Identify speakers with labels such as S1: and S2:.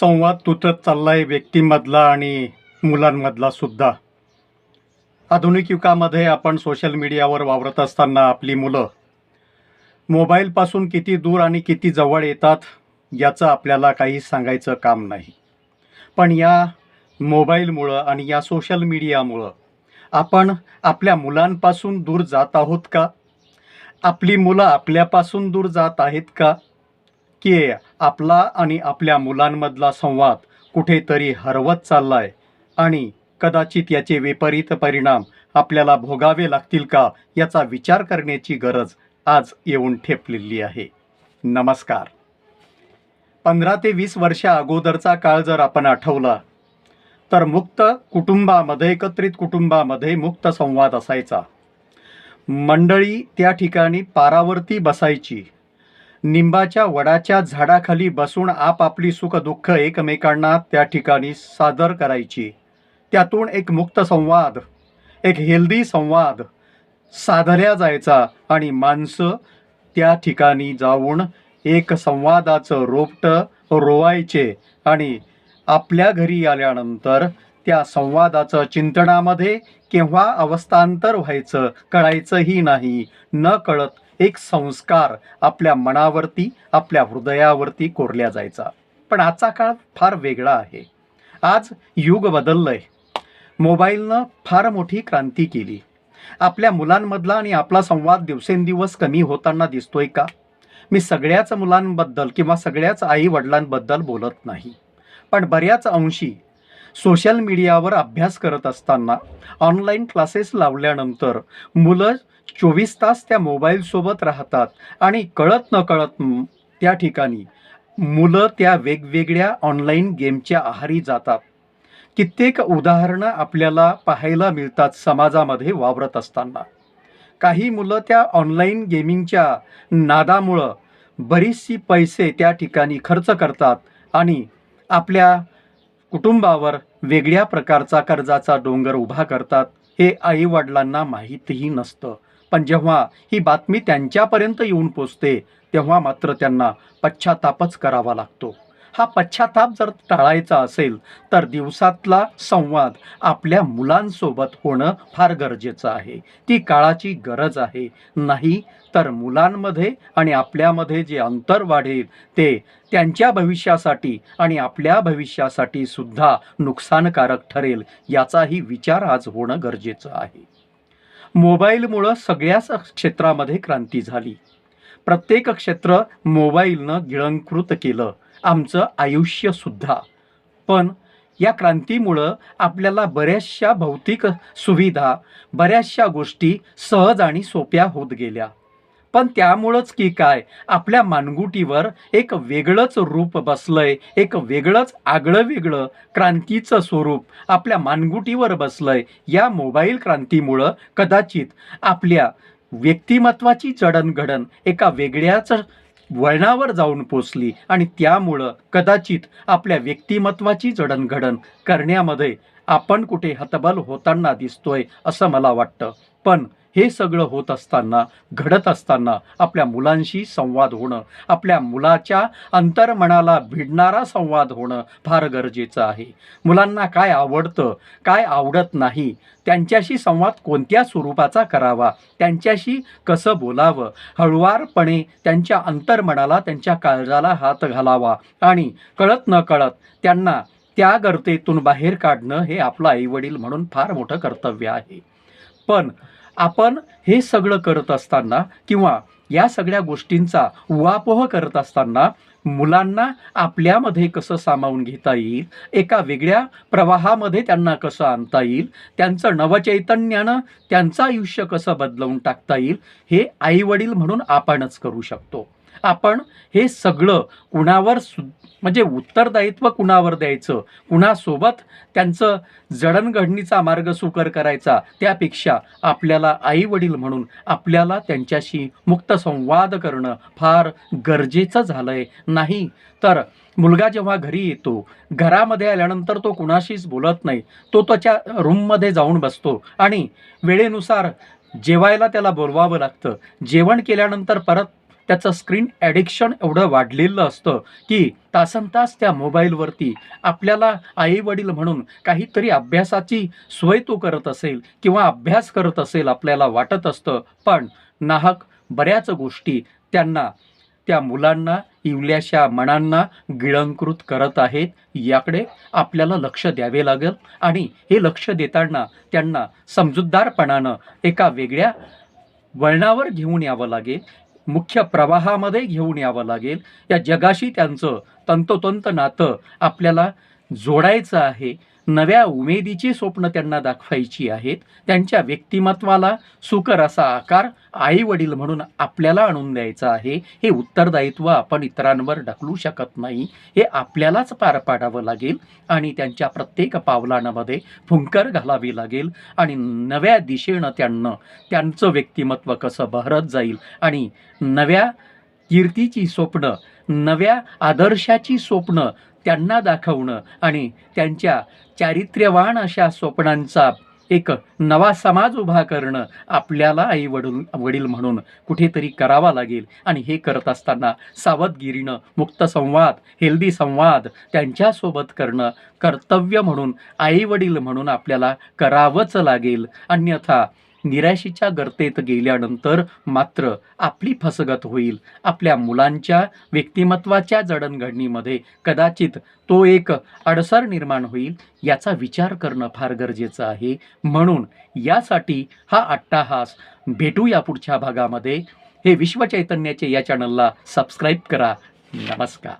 S1: संवाद तुटत चालला आहे व्यक्तीमधला आणि मुलांमधला सुद्धा. आधुनिक युगामध्ये आपण सोशल मीडियावर वावरत असताना आपली मुलं मोबाईलपासून किती दूर आणि किती जवळ येतात याचं आपल्याला काही सांगायचं काम नाही. पण या मोबाईलमुळं आणि या सोशल मीडियामुळं आपण आपल्या मुलांपासून दूर जात आहोत का? आपली मुलं आपल्यापासून दूर जात आहेत का? की आपला आणि आपल्या मुलांमधला संवाद कुठेतरी हरवत चाललाय. आणि कदाचित याचे विपरीत परिणाम आपल्याला भोगावे लागतील का याचा विचार करण्याची गरज आज येऊन ठेपलेली आहे. नमस्कार. पंधरा ते वीस वर्षा अगोदरचा काळ जर आपण आठवला तर मुक्त कुटुंबामध्ये एकत्रित कुटुंबामध्ये मुक्त संवाद असायचा. मंडळी त्या ठिकाणी पारावरती बसायची. निंबाच्या वडाच्या झाडाखाली बसून आपापली सुखदुःख एकमेकांना त्या ठिकाणी सादर करायची. त्यातून एक मुक्त संवाद एक हेल्दी संवाद साधल्या जायचा आणि माणसं त्या ठिकाणी जाऊन एक संवादाचं रोपटं रोवायचे आणि आपल्या घरी आल्यानंतर त्या संवादाचं चिंतनामध्ये केव्हा अवस्थांतर व्हायचं कळायचंही नाही न कळत एक संस्कार आपल्या मनावरती आपल्या हृदयावरती कोरल्या जायचा. पण आजचा काळ फार वेगळा आहे. आज युग बदललं आहे मोबाईलनं फार मोठी क्रांती केली. आपल्या मुलांमधला आणि आपला संवाद दिवसेंदिवस कमी होताना दिसतोय का? मी सगळ्याच मुलांबद्दल किंवा सगळ्याच आई वडिलांबद्दल बोलत नाही. पण बऱ्याच अंशी सोशल मीडियावर अभ्यास करत असताना ऑनलाईन क्लासेस लावल्यानंतर मुलं चोवीस तास त्या मोबाईलसोबत राहतात. आणि कळत न कळत त्या ठिकाणी मुलं त्या वेगवेगळ्या ऑनलाईन गेमच्या आहारी जातात. कित्येक उदाहरणं आपल्याला पाहायला मिळतात समाजामध्ये वावरत असताना. काही मुलं त्या ऑनलाईन गेमिंगच्या नादामुळं बरीचशी पैसे त्या ठिकाणी खर्च करतात आणि आपल्या कुटुंबावर वेगळ्या प्रकारचा कर्जाचा डोंगर उभा करतात हे आईवडिलांना माहीतही नसतं. पण जेव्हा ही बातमी त्यांच्यापर्यंत येऊन पोचते तेव्हा मात्र त्यांना पश्चातापच करावा लागतो. हा पश्चाताप जर टाळायचा असेल तर दिवसातला संवाद आपल्या मुलांसोबत होणं फार गरजेचं आहे. ती काळाची गरज आहे. नाही तर मुलांमध्ये आणि आपल्यामध्ये जे अंतर वाढेल ते त्यांच्या भविष्यासाठी आणि आपल्या भविष्यासाठी सुद्धा नुकसानकारक ठरेल याचाही विचार आज होणं गरजेचं आहे. मोबाईलमुळं सगळ्याच क्षेत्रामध्ये क्रांती झाली. प्रत्येक क्षेत्र मोबाईलनं गिळंकृत केलं. आमचं आयुष्यसुद्धा पण या क्रांतीमुळं आपल्याला बऱ्याचशा भौतिक सुविधा बऱ्याचशा गोष्टी सहज आणि सोप्या होत गेल्या. पण त्यामुळंच की काय? आपल्या मानगुटीवर एक वेगळंच रूप बसलंय एक वेगळंच आगळं वेगळं क्रांतीचं स्वरूप आपल्या मानगुटीवर बसलंय. या मोबाईल क्रांतीमुळं कदाचित आपल्या व्यक्तिमत्वाची जडणघडण एका वेगळ्याच वळणावर जाऊन पोचली आणि त्यामुळं कदाचित आपल्या व्यक्तिमत्वाची जडणघडण करण्यामध्ये आपण कुठे हतबल होताना दिसतोय असं मला वाटतं. पण हे सगळं होत असताना घडत असताना आपल्या मुलांशी संवाद होणं आपल्या मुलाच्या अंतर्मनाला भिडणारा संवाद होणं फार गरजेचं आहे. मुलांना काय आवडतं काय आवडत नाही त्यांच्याशी संवाद कोणत्या स्वरूपाचा करावा त्यांच्याशी कसं बोलावं हळुवारपणे त्यांच्या अंतर्मनाला त्यांच्या काळजाला हात घालावा आणि कळत न कळत त्यांना त्या गर्तेतून बाहेर काढणं हे आपलं आईवडील म्हणून फार मोठं कर्तव्य आहे. पण आपण हे सगळं करत असताना किंवा या सगळ्या गोष्टींचा उहापोह करत असताना मुलांना आपल्यामध्ये कसं सामावून घेता येईल एका वेगळ्या प्रवाहामध्ये त्यांना कसं आणता येईल त्यांचं नवचैतन्यानं त्यांचं आयुष्य कसं बदलवून टाकता येईल हे आईवडील म्हणून आपणच करू शकतो. आपण हे सगळं कुणावर सु म्हणजे उत्तरदायित्व कुणावर द्यायचं? कुणासोबत त्यांचं जडणघडणीचा मार्ग सुकर करायचा? त्यापेक्षा आपल्याला आई वडील म्हणून आपल्याला त्यांच्याशी मुक्त संवाद करणं फार गरजेचं झालंय. नाही तर मुलगा जेव्हा घरी येतो घरामध्ये आल्यानंतर तो कुणाशीच बोलत नाही. तो त्याच्या रूममध्ये जाऊन बसतो आणि वेळेनुसार जेवायला त्याला बोलवावं लागतं. जेवण केल्यानंतर परत त्याचं स्क्रीन ॲडिक्शन एवढं वाढलेलं असतं की तासन तास त्या मोबाईलवरती आपल्याला आई वडील म्हणून काहीतरी अभ्यासाची सोय तो करत असेल किंवा अभ्यास करत असेल आपल्याला वाटत असतं. पण नाहक बऱ्याच गोष्टी त्यांना त्या मुलांना इवल्याशा मनांना गिळंकृत करत आहेत. याकडे आपल्याला लक्ष द्यावे लागेल आणि हे लक्ष देताना त्यांना समजूतदारपणानं एका वेगळ्या वळणावर घेऊन यावं लागेल. मुख्य प्रवाहामध्ये घेऊन यावं लागेल. या जगाशी त्यांचं तंतोतंत नातं आपल्याला जोडायचं आहे. नव्या उमेदीची स्वप्न त्यांना दाखवायची आहेत. त्यांच्या व्यक्तिमत्वाला सुकर असा आकार आई वडील म्हणून आपल्याला आणून द्यायचा आहे. हे उत्तरदायित्व आपण इतरांवर ढकलू शकत नाही. हे आपल्यालाच पार पाडावं लागेल आणि त्यांच्या प्रत्येक पावलांमध्ये फुंकर घालावी लागेल आणि नव्या दिशेनं त्यांना त्यांचं व्यक्तिमत्व कसं बहरत जाईल आणि नव्या कीर्तीची स्वप्न नव्या आदर्शाची स्वप्न त्यांना दाखवणं आणि त्यांच्या चारित्र्यवान अशा स्वप्नांचा एक नवा समाज उभा करणं आपल्याला आई वडील वडील म्हणून कुठेतरी करावा लागेल. आणि हे करत असताना सावधगिरीनं मुक्त संवाद हेल्दी संवाद त्यांच्यासोबत करणं कर्तव्य म्हणून आई वडील म्हणून आपल्याला करावंच लागेल. अन्यथा निराशेच्या गर्तेत गेल्यानंतर मात्र आपली फसगत होईल. आपल्या मुलांच्या व्यक्तिमत्वाच्या जडणघडणीमध्ये कदाचित तो एक अडसर निर्माण होईल याचा विचार करणं फार गरजेचं आहे. म्हणून यासाठी हा अट्टाहास भेटूया पुढच्या भागामध्ये. हे विश्वचैतन्याचे या चॅनलला सबस्क्राईब करा. नमस्कार.